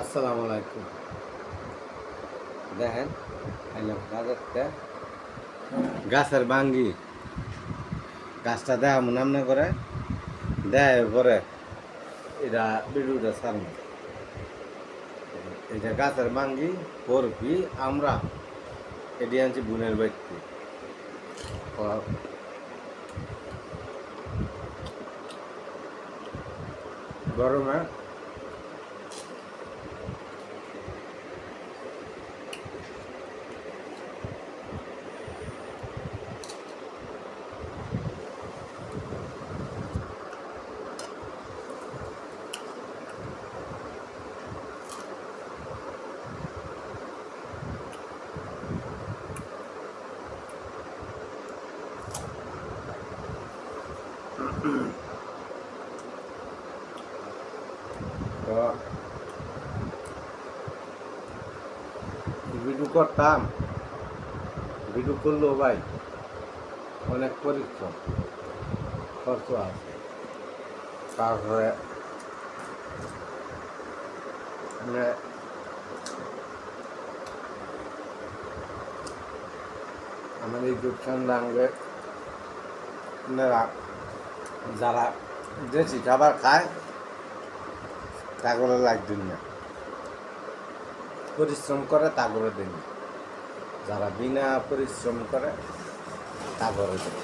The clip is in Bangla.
আসসালামু আলাইকুম। দেখেন গাছের বাঙ্গি। গাছটা দেখা মনে করে, দেয় পরে এটা বিড়ুটা সারম এটা গাছের বাঙ্গি পরবি আমরা, এটি আনছি বোনের ব্যক্তি। গরমে তো ভিডিও করতাম। ভিডিও করল ভাই। অনেক পরিশ্রম। খরচ আছে। তারপরে আমার ইউটিউব চ্যানেলে যারা দেশি খাবার খায়, তাগুলো লাগবে না পরিশ্রম করে তাগরে দিন যারা বিনা পরিশ্রম করে তাগরে দিন